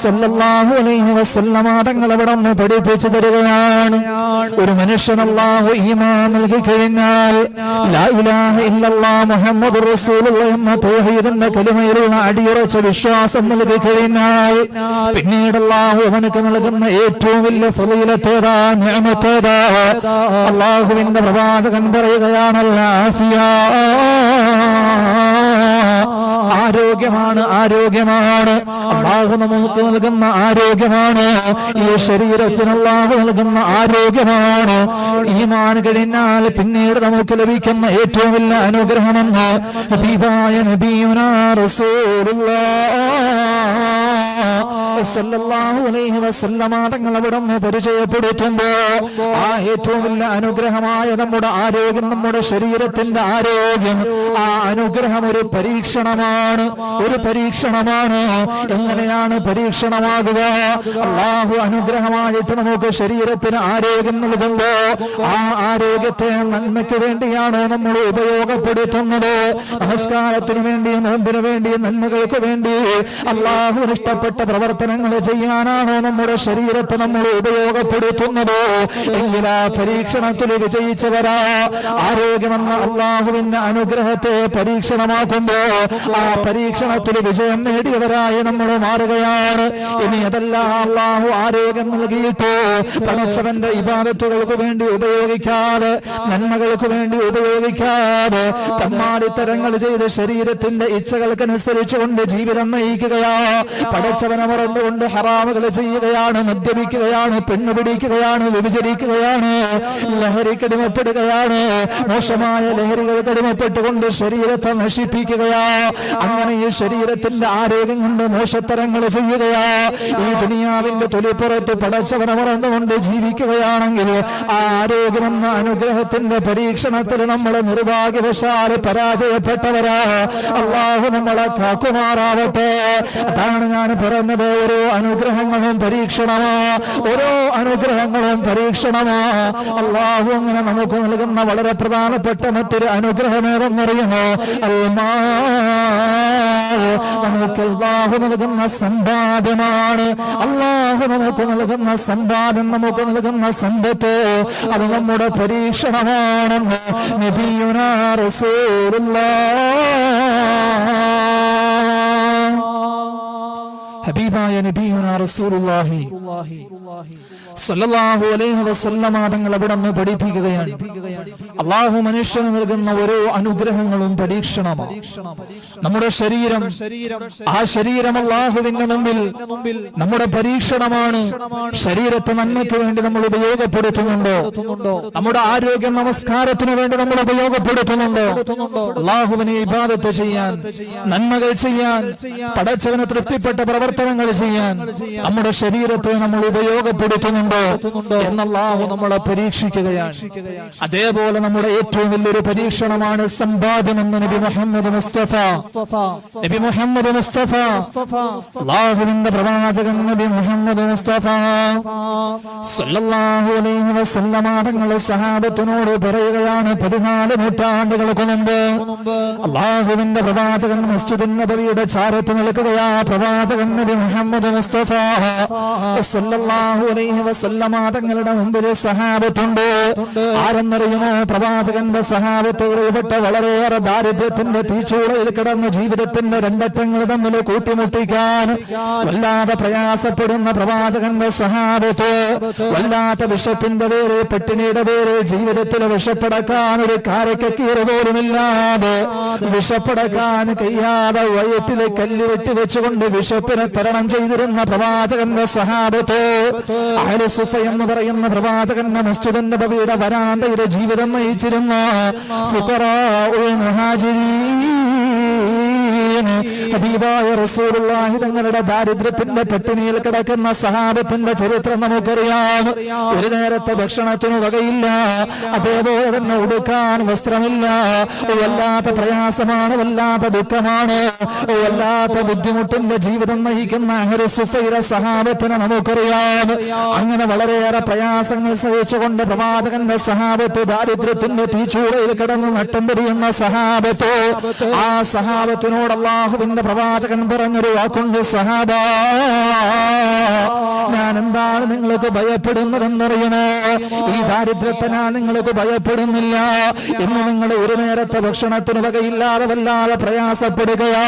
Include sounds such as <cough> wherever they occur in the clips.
സല്ലല്ലാഹു അലൈഹി വസല്ലമ തങ്ങൾ അവിടെ നിന്ന് പഠിപ്പിച്ചു തരികയാണ്. ഒരു മനുഷ്യൻ അല്ലാഹു ഈമാൻ നൽകി കഴിഞ്ഞാൽ ലാ ഇലാഹ ഇല്ലല്ലാഹ് മുഹമ്മദുർ റസൂലുള്ള എന്ന തൗഹീദിന്റെ കലിമയിലുള്ള അടിയുറച്ച വിശ്വാസം നൽകി കഴിഞ്ഞാൽ പിന്നീട് അല്ലാഹു അവനക്ക് നൽകുന്ന ഏറ്റവും വലിയ ഫലയിലത്തേതാ നിയമത്തേതാ. അള്ളാഹുവിന്റെ പ്രവാചകൻ പറയുകയാണല്ലോ ആരോഗ്യമാണ് ആരോഗ്യമാണ്. അള്ളാഹു നമുക്ക് നൽകുന്ന ആരോഗ്യമാണ്. ഈ ശരീരത്തിന് അള്ളാഹു നൽകുന്ന ആരോഗ്യമാണ്. ഈ മാൻ കഴിഞ്ഞാൽ പിന്നീട് നമുക്ക് ലഭിക്കുന്ന ഏറ്റവും വലിയ അനുഗ്രഹമെന്ന് ഹബീബായ റസൂലുള്ളാഹ് സല്ലല്ലാഹു അലൈഹി വസല്ലമ തങ്ങൾ അവിടെ നിന്ന് പരിചയപ്പെടുത്തുമ്പോ ആ ഏറ്റവും വലിയ അനുഗ്രഹമായ നമ്മുടെ ആരോഗ്യം നമ്മുടെ ശരീരത്തിന്റെ ആരോഗ്യം ആ അനുഗ്രഹം ഒരു പരീക്ഷണമാണ്. ഒരു പരീക്ഷണമാണ്. എങ്ങനെയാണ് പരീക്ഷണമാകുക? അള്ളാഹു അനുഗ്രഹമായിട്ട് നമുക്ക് ശരീരത്തിന് ആരോഗ്യം നൽകുമ്പോ ആ ആരോഗ്യത്തെ നന്മയ്ക്ക് വേണ്ടിയാണോ നമ്മൾ ഉപയോഗപ്പെടുത്തുന്നത്? നമസ്കാരത്തിന് വേണ്ടി നോമ്പിന് വേണ്ടി നന്മകൾക്ക് വേണ്ടി അള്ളാഹു ഇഷ്ടപ്പെട്ട പ്രവർത്തനങ്ങൾ ചെയ്യാനാണ് നമ്മുടെ ശരീരത്തെ നമ്മൾ ഉപയോഗപ്പെടുത്തുന്നത്. എങ്കിൽ ആ പരീക്ഷണത്തിൽ വിജയിച്ചവരാ. ആരോഗ്യമെന്ന അള്ളാഹുവിന്റെ അനുഗ്രഹത്തെ പരീക്ഷണമാക്കുമ്പോ ആ പരീക്ഷണത്തിൽ വിജയം നേടിയവരായി നമ്മൾ മാറുകയാണ്. ഇനി അതല്ല അള്ളാഹു ആരോഗ്യം നൽകിയിട്ട് പണച്ചവന്റെ ഇബാദത്തുകൾക്ക് വേണ്ടി ഉപയോഗിക്കാതെ നന്മകൾക്ക് വേണ്ടി ഉപയോഗിക്കാതെ തമ്മാടിത്തരങ്ങൾ ചെയ്ത് ശരീരത്തിന്റെ ഇച്ഛകൾക്കനുസരിച്ചുകൊണ്ട് ജീവിതം നയിക്കുകയാ. പടച്ചവനെ മറന്നുകൊണ്ട് ഹറാമുകൾ ചെയ്യുകയാണ് മദ്യപിക്കുകയാണ് പെണ്ണുപിടിക്കുകയാണ് വ്യഭിചരിക്കുകയാണ് ലഹരിക്കടിമപ്പെടുകയാണ് മോശമായ ലഹരികൾ കടിമപ്പെട്ടുകൊണ്ട് ശരീരത്തെ നശിപ്പിക്കുകയാ. അങ്ങനെ ഈ ശരീരത്തിന്റെ ആരോഗ്യം കൊണ്ട് മോശത്തരങ്ങൾ ചെയ്യുകയാ. ഈ ദുനിയാവിന്റെ തൊലിപ്പുറത്ത് പടച്ചവനമറന്നുകൊണ്ട് ജീവിക്കുകയാണെങ്കിൽ ആ ആരോഗ്യമെന്ന അനുഗ്രഹത്തിന്റെ പരീക്ഷണത്തിൽ നമ്മൾ നിർഭാഗ്യവശാൽ പരാജയപ്പെട്ടവരാ. അള്ളാഹു നമ്മളെ കാക്കുമാറാവട്ടെ. അതാണ് ഞാൻ പറഞ്ഞത്. ഓരോ അനുഗ്രഹങ്ങളും പരീക്ഷണമാ. ഓരോ അനുഗ്രഹങ്ങളും പരീക്ഷണമാ. അള്ളാഹു അങ്ങനെ നമുക്ക് നൽകുന്ന വളരെ പ്രധാനപ്പെട്ട മറ്റൊരു അനുഗ്രഹം ഏതെന്നറിയുമോ? അൽമാ. നമുക്ക് അള്ളാഹു നൽകുന്ന സമ്പാദ്യമാണ്. അള്ളാഹു നമുക്ക് നൽകുന്ന സമ്പാദ്യം നമുക്ക് നൽകുന്ന സമ്പത്ത് അത് നമ്മുടെ പരീക്ഷണമാണെന്ന് നബിയുനാ റസൂലുള്ളാഹ് ഹബീബായ നബിയുനാ റസൂലുള്ളാഹി. സല്ലല്ലാഹു അലൈഹി വസല്ലമ തങ്ങൾ അവിടെ നിന്ന് പഠിപ്പിക്കുകയാണ്. അള്ളാഹു മനുഷ്യന് നൽകുന്ന ഓരോ അനുഗ്രഹങ്ങളും പരീക്ഷണമാണ്. നമ്മുടെ ശരീരം ആ ശരീരം അള്ളാഹുവിന്റെ മുമ്പിൽ നമ്മുടെ പരീക്ഷണമാണ്. ശരീരത്തെ നന്മയ്ക്ക് വേണ്ടി നമ്മൾ ഉപയോഗപ്പെടുത്തുന്നുണ്ടോ? നമ്മുടെ ആരോഗ്യ നമസ്കാരത്തിന് വേണ്ടി നമ്മൾ ഉപയോഗപ്പെടുത്തുന്നുണ്ടോ? അള്ളാഹുവിനെ ഇബാദത്ത് ചെയ്യാൻ നന്മകൾ ചെയ്യാൻ പടച്ചവന് തൃപ്തിപ്പെട്ട പ്രവർത്തനങ്ങൾ ചെയ്യാൻ നമ്മുടെ ശരീരത്തെ നമ്മൾ ഉപയോഗപ്പെടുത്തുന്നുണ്ടോ? എന്നല്ലാഹു നമ്മളെ പരീക്ഷിക്കുകയാണ്. അതേപോലെ നമ്മുടെ ഏറ്റവും വലിയൊരു പരീക്ഷണമാണ് സമ്പാദ്യം എന്ന് നബി മുഹമ്മദ് മുസ്തഫ. നബി മുഹമ്മദ് മുസ്തഫ. അള്ളാഹുവിന്റെ പ്രവാചകൻ നബി മുഹമ്മദ് മുസ്തഫ. സല്ലല്ലാഹു അലൈഹി വസല്ലമ തങ്ങൾ സഹാബത്തിനോട് പറയുകയാണ് പതിനാല് നൂറ്റാണ്ടുകൾക്ക് മുമ്പ് അള്ളാഹുവിന്റെ പ്രവാചകൻ മസ്ജിദ് നബിയുടെ ചാരത്ത് നിൽക്കുകയാ പ്രവാചകൻ നബി മുഹമ്മദ് മുസ്തഫ. സല്ലല്ലാഹു അലൈഹി വസല്ലമ തങ്ങളുടെ മുമ്പിൽ സഹാബത്തുണ്ട്. ആരെന്നറിയുമോ? പ്രവാചകന്റെ സഹാബത്തോടുപെട്ട വളരെയേറെ ദാരിദ്ര്യത്തിന്റെ തീച്ചൂളയിൽ കിടന്ന് ജീവിതത്തിന്റെ രണ്ടറ്റങ്ങൾ തമ്മിൽ കൂട്ടിമുട്ടിക്കാൻ വല്ലാതെ പ്രയാസപ്പെടുന്ന പ്രവാചകന്റെ സഹാബത്ത് വല്ലാത്ത വിഷത്തിന്റെ പേര് പെട്ടിനിയുടെ പേര് ജീവിതത്തിൽ വിഷപ്പടക്കാൻ ഒരു കാരക്കീറ് പോലുമില്ലാതെ വിഷപ്പടക്കാൻ കഴിയാതെ വയറ്റിലെ കല്ല് വെട്ടി വെച്ചുകൊണ്ട് വിശപ്പിനെ തരണം ചെയ്തിരുന്ന പ്രവാചകന്റെ സഹാബത്ത് അഹലുസുഫ എന്ന് പറയുന്ന പ്രവാചകന്റെ മസ്ജിദന്റെ നബിയുടെ വരാന്തയുടെ ജീവിതം നയിച്ചിരുന്ന ഫുഖറാ ഉൽ മുഹാജിരീൻ. റസൂലുള്ളാഹി തങ്ങളുടെ ദാരിദ്ര്യത്തിന്റെ പട്ടിണിയിൽ കിടക്കുന്ന സഹാബത്തിന്റെ ചരിത്രം നമുക്കറിയാം. ഒരു നേരത്തെ ഭക്ഷണത്തിന് വകയില്ല. അതേപോലെ തന്നെ ഉടുക്കാൻ വസ്ത്രമില്ല. വല്ലാത്ത പ്രയാസമാണ് വല്ലാത്ത ദുഃഖമാണ്. വല്ലാത്ത ബുദ്ധിമുട്ടിന്റെ ജീവിതം നയിക്കുന്ന ഒരു സുഫയുടെ സഹാബത്തിനെ നമുക്കറിയാം. അങ്ങനെ വളരെയേറെ പ്രയാസങ്ങൾ സഹിച്ചുകൊണ്ട് പ്രവാചകന്റെ സഹാബത്ത് ദാരിദ്ര്യത്തിന്റെ തീച്ചൂടയിൽ കിടന്ന് നട്ടം തിരിയുന്ന സഹാബത്ത് ആ സഹാബത്തിനോട് അള്ളാഹുവിന്റെ പ്രവാചകൻ പറഞ്ഞൊരു വാക്കുണ്ട് സഹാബ ഞാൻ എന്താണ് നിങ്ങൾക്ക് ഭയപ്പെടുന്നതെന്നറിയണേ? ഈ ദാരിദ്ര്യത്തിനാ നിങ്ങൾക്ക് ഭയപ്പെടുന്നില്ല. ഇന്ന് നിങ്ങൾ ഒരു നേരത്തെ ഭക്ഷണത്തിന് വകയില്ലാതെ വല്ലാതെ പ്രയാസപ്പെടുകയാ.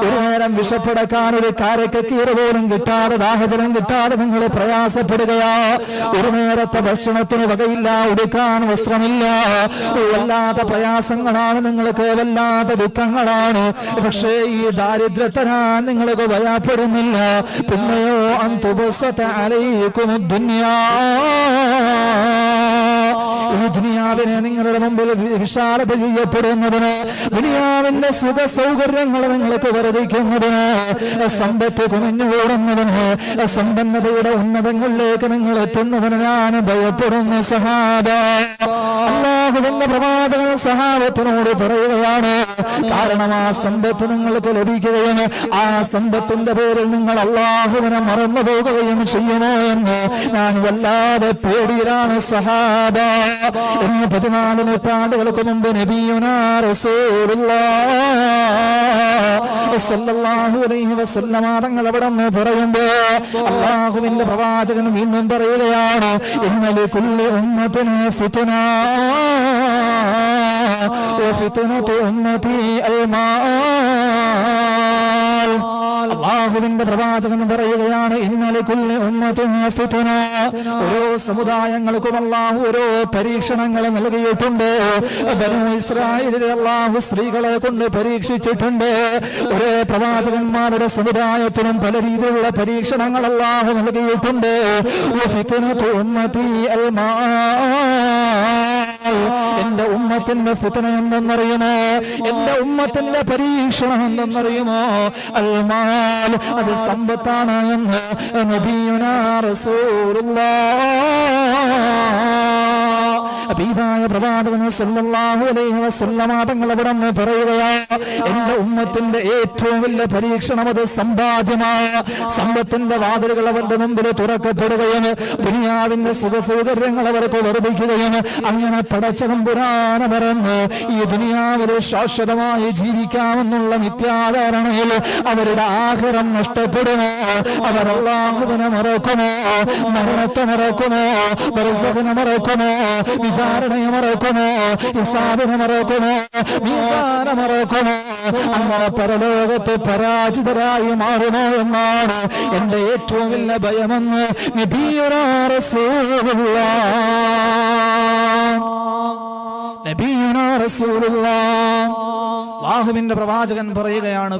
ഒരു നേരം വിഷപ്പെടക്കാൻ ഒരു കാരക്ക് കീറ് പോലും കിട്ടാതെ ദാഹജലം കിട്ടാതെ നിങ്ങൾ പ്രയാസപ്പെടുകയാ. ഒരു നേരത്തെ ഭക്ഷണത്തിന് വകയില്ല ഉടുക്കാൻ വസ്ത്രമില്ല. വല്ലാത്ത പ്രയാസങ്ങളാണ് നിങ്ങൾക്ക് വല്ലാത്ത ദുഃഖങ്ങളാണ്. പക്ഷേ ഈ ദാരിദ്ര്യത്തിനാ നിങ്ങൾക്ക് ഭയപ്പെടുന്നില്ല. പിന്നെയോ അന്തുപസത്തെ അലയിക്കും ദുന്യാ. ഈ ദുനിയാവിനെ നിങ്ങളുടെ മുമ്പിൽ വിശാലത ചെയ്യപ്പെടുന്നതിന് ദുനിയാവിന്റെ സുഖ സൗകര്യങ്ങൾ നിങ്ങൾക്ക് വർദ്ധിക്കുന്നതിന് സമ്പത്ത് കുമിഞ്ഞുകൂടുന്നതിന് സമ്പന്നതയുടെ ഉന്നതങ്ങളിലേക്ക് നിങ്ങൾ എത്തുന്നതിന് ഞാൻ ഭയപ്പെടുന്നു സഹാബ. അള്ളാഹുവിന്റെ പ്രവാചകൻ സഹാബത്തിനോട് പറയുകയാണ് കാരണം ആ സമ്പത്ത് നിങ്ങൾക്ക് ലഭിക്കുകയും ആ സമ്പത്തിന്റെ പേരിൽ നിങ്ങൾ അള്ളാഹുവിനെ മറന്നു പോകുകയും ചെയ്യുമോ എന്ന് ഞാൻ വല്ലാതെ പേടിയിലാണ് സഹാബ എന്ന് പതിനാല് നൂറ്റാണ്ടുകൾക്ക് മുമ്പ് നബിയുനാ അവിടെ നിന്ന് പറയുമ്പോ അള്ളാഹുവിന്റെ പ്രവാചകൻ വീണ്ടും പറയുകയാണ് ഇന്നലെ കുല്ലി ഉമ്മത്തിന് ഫിതുന وفتنة أمتي المال അള്ളാഹുവിന്റെ പ്രവാചകൻ പറയുകയാണ് ഇന്നലെ കുല്ലി ഉമ്മത്തിന് ഫിതുന ഓരോ സമുദായങ്ങൾക്കും അള്ളാഹു ഓരോ പരീക്ഷണങ്ങൾ നൽകിയിട്ടുണ്ട് ബനു ഇസ്രായേലിൽ അള്ളാഹു സ്ത്രീകളെ കൊണ്ട് പരീക്ഷിച്ചിട്ടുണ്ട് ഓരോ പ്രവാചകന്മാരുടെ സമുദായത്തിനും പല രീതിയിലുള്ള പരീക്ഷണങ്ങൾ അള്ളാഹു നൽകിയിട്ടുണ്ട് വഫിത്നതു ഉമ്മത്തി അൽമാൽ <laughs> എന്റെ ഉമ്മത്തിന്റെ ഫിത്തന എന്തെന്നറിയുമോ? എന്റെ ഉമ്മത്തിന്റെ പരീക്ഷണം എന്തെന്നറിയുമോ? അൽമാൽ അത് സമ്പത്താണ് എന്ന് നബിയുനാ റസൂലുള്ളാഹ് ഹബീബായ പ്രവാചകൻ സല്ലല്ലാഹു അലൈഹി വസല്ലമ തങ്ങൾ അവിടെ പറയുകയാണ് എന്റെ ഉമ്മത്തിന്റെ ഏറ്റവും വലിയ പരീക്ഷണം അത് സമ്പാദ്യമായ സമ്പത്തിന്റെ വാതിലുകൾ അവരുടെ മുമ്പിൽ തുറക്കപ്പെടുകയും ദുനിയാവിന്റെ സുഖ സൗകര്യങ്ങൾ അവർക്ക് വർദ്ധിക്കുകയും അങ്ങനെ പടച്ചകം പുരാണ പറഞ്ഞ് ഈ ദുനിയാവിൽ ശാശ്വതമായി ജീവിക്കാമെന്നുള്ള മിഥ്യാധാരണയിൽ അവരുടെ ആഹാരം നഷ്ടപ്പെടുമോ? അവർ അള്ളാഹുവിനെ മറക്കുമോ? മരണത്തെ മറക്കുമോ? മറക്കുമോ? വിചാരണയെ മറക്കുമോ? ഇസാബിനെ മറക്കുമോ? മീസാനെ മറക്കുമോ? അങ്ങനെ പരലോകത്തെ പരാജിതരായി മാറുമോ എന്നാണ് എന്റെ ഏറ്റവും വലിയ ഭയമെന്ന് നബിയുനാ അല്ലാഹുവിന്റെ പ്രവാചകൻ പറയുകയാണ്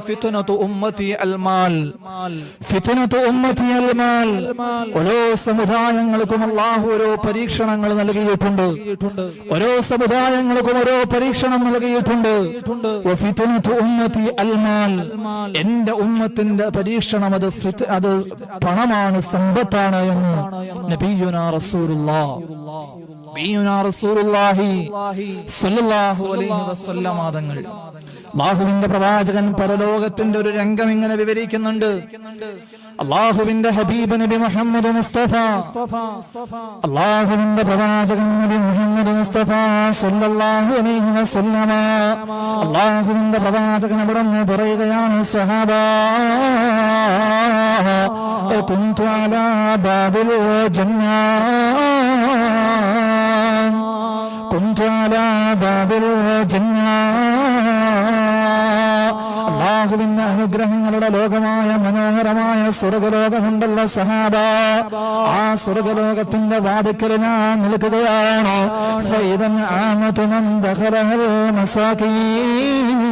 ഓരോ സമുദായങ്ങൾക്കും അല്ലാഹു ഓരോ പരീക്ഷണങ്ങൾ നൽകിയിട്ടുണ്ട്. ഓരോ സമുദായങ്ങൾക്കും ഓരോ പരീക്ഷണം നൽകിയിട്ടുണ്ട്. എന്റെ ഉമ്മത്തിന്റെ പരീക്ഷണം അത് അത് പണമാണ് സമ്പത്താണ് എന്ന്. നബിയുനാ റസൂലുള്ളാഹ് നബിയുനാ റസൂലുള്ളാഹി സ്വല്ലല്ലാഹു അലൈഹി വസല്ലമ തങ്ങൾ അള്ളാഹുവിന്റെ പ്രവാചകൻ പരലോകത്തിന്റെ ഒരു രംഗം ഇങ്ങനെ വിവരിക്കുന്നുണ്ട് അള്ളാഹുവിന്റെ ഹബീബ് നബി മുഹമ്മദ് മുസ്തഫ അള്ളാഹുവിന്റെ പ്രവാചകൻ നബി മുഹമ്മദ് മുസ്തഫ സല്ലല്ലാഹു അലൈഹി വസല്ലമ അള്ളാഹുവിന്റെ പ്രവാചകൻ അവിടെ നിന്ന് പറയുകയാണ് സഹാബ كنت على باب الجنة അള്ളാഹുവിന്റെ അനുഗ്രഹങ്ങളുടെ ലോകമായ മനോഹരമായ സ്വർഗലോകമുണ്ടല്ല സഹാബ. ആ സ്വർഗലോകത്തിന്റെ വാതിക്കൽ നിൽക്കുകയാണ്. ഫൈദൻ ആമതുമൻ ദഖലഹൽ മസാകീൻ.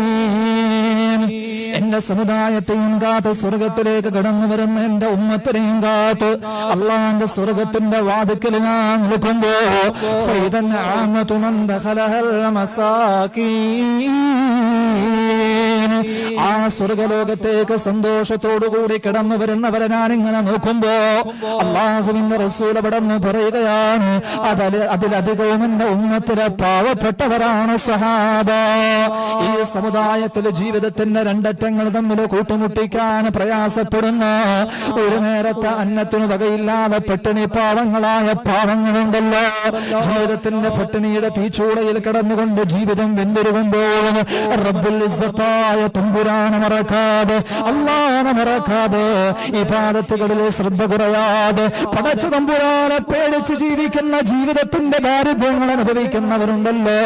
എന്റെ സമുദായത്തെയും കാത്ത് സ്വർഗത്തിലേക്ക് കടന്നു വരുന്ന എന്റെ ഉമ്മത്തിനെയും കാത്ത് അള്ളാന്റെ സ്വർഗത്തിന്റെ വാതിക്കൽ നിൽക്കുമ്പോ ആമ തുണന്ത മസാകീൻ. ആ സ്വർഗലോകത്തേക്ക് സന്തോഷത്തോടുകൂടി കിടന്നു വരുന്നവരെ ഞാൻ ഇങ്ങനെ നോക്കുമ്പോ അള്ളാഹുവിന്റെ റസൂൽ അവിടെ നിന്ന് പറയുകയാണ് അതിൽ അതിലധികവും എന്റെ ഉമ്മത്തിലെ പാവപ്പെട്ടവരാണ് സഹാബ. ഈ സമുദായത്തിൽ ജീവിതത്തിന്റെ രണ്ടറ്റങ്ങൾ തമ്മിൽ കൂട്ടുമുട്ടിക്കാൻ പ്രയാസപ്പെടുന്ന ഒരു നേരത്തെ അന്നത്തിനു വകയില്ലാതെ പട്ടിണി പാവങ്ങളായ പാവങ്ങളുണ്ടല്ലോ. ജീവിതത്തിന്റെ പട്ടിണിയുടെ തീച്ചൂടയിൽ കിടന്നുകൊണ്ട് ജീവിതം വെന്തിരുകുമ്പോൾ റബ്ബുൽ ഇസ്സത്തായ തമ്പുരാൻ മറക്കാതെ അള്ളാനെ മറക്കാതെ ഈ പാദത്തുകളിലെ ശ്രദ്ധ കുറയാതെ പടച്ച തമ്പുരാനെ പേടിച്ച് ജീവിക്കുന്ന ജീവിതത്തിന്റെ ദാരിദ്ര്യങ്ങൾ അനുഭവിക്കുന്നവരുണ്ടല്ലോ.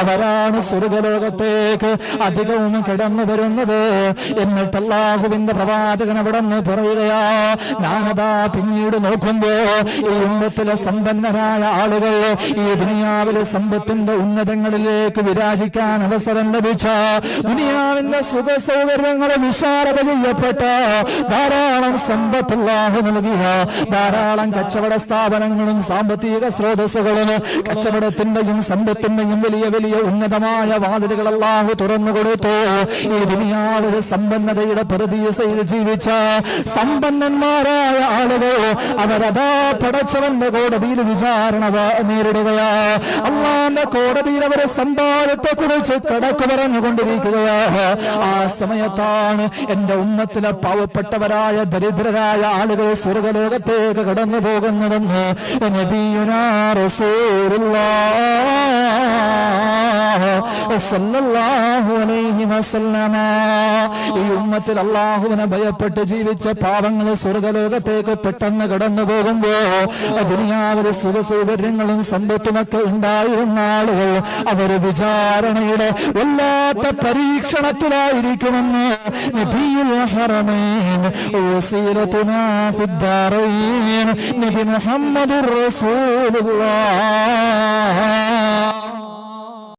അവരാണ് സ്വർഗലോകത്തേക്ക് അധികവും കിടന്നു വരുന്നത്. എന്നിട്ട് അള്ളാഹുവിന്റെ പ്രവാചകൻ അവിടെ നിന്ന് പറയുകയാ ഞാനതാ പിന്നീട് നോക്കുമ്പോ ഈ ഉമ്മത്തിലെ സമ്പന്നരായ ആളുകൾ ഈ ദുനിയാവിലെ സമ്പത്തിന്റെ ഉന്നതങ്ങളിലേക്ക് വിരാജിക്കാൻ അവസരം ലഭിച്ച ദുനിയാവിന്റെ സുഖ സൗകര്യങ്ങളെ വിശാലത ചെയ്യപ്പെട്ട ധാരാളം സമ്പത്ത് അല്ലാഹു നൽകിയ ധാരാളം കച്ചവട സ്ഥാപനങ്ങളും സാമ്പത്തിക സ്രോതസ്സുകളും കച്ചവടത്തിന്റെയും സമ്പത്തിന്റെയും വലിയ വലിയ ഉന്നതമായ വാതിലുകൾ അല്ലാഹു തുറന്നു കൊടുത്തു. ഈ ദുനിയാവിലെ സമ്പന്നതയുടെ പ്രതീസയിൽ ജീവിച്ച സമ്പന്നന്മാരായ ആളുകൾ അവരതാ പടച്ചവന്റെ കോടതിയിൽ വിചാരണ നേരിടുകയാ. അള്ളാന്റെ കോടതിയിൽ അവരെ സമ്പാദത്തെ കുറിച്ച് കടക്കു പറഞ്ഞുകൊണ്ടിരിക്കുകയാ ആ സമയത്താണ് എന്റെ ഉമ്മത്തിലെ പാവപ്പെട്ടവരായ ദരിദ്രരായ ആളുകൾ സ്വർഗലോകത്തേക്ക് കടന്നു പോകുന്നതെന്ന് ഈ ഉമ്മത്തിൽ അള്ളാഹുവിനെ ഭയപ്പെട്ട് ജീവിച്ച പാവങ്ങൾ സ്വർഗലോകത്തേക്ക് പെട്ടെന്ന് കടന്നു പോകുമ്പോ ദുനിയാവിലെ സുഖ സൗകര്യങ്ങളും സമ്പത്തുമൊക്കെ ഉണ്ടായിരുന്ന ആളുകൾ അവർ വിചാരണയുടെ വല്ലാത്ത ذكرنا نبي الحرمين وسيرتنا في الدارين نبي محمد رسول الله.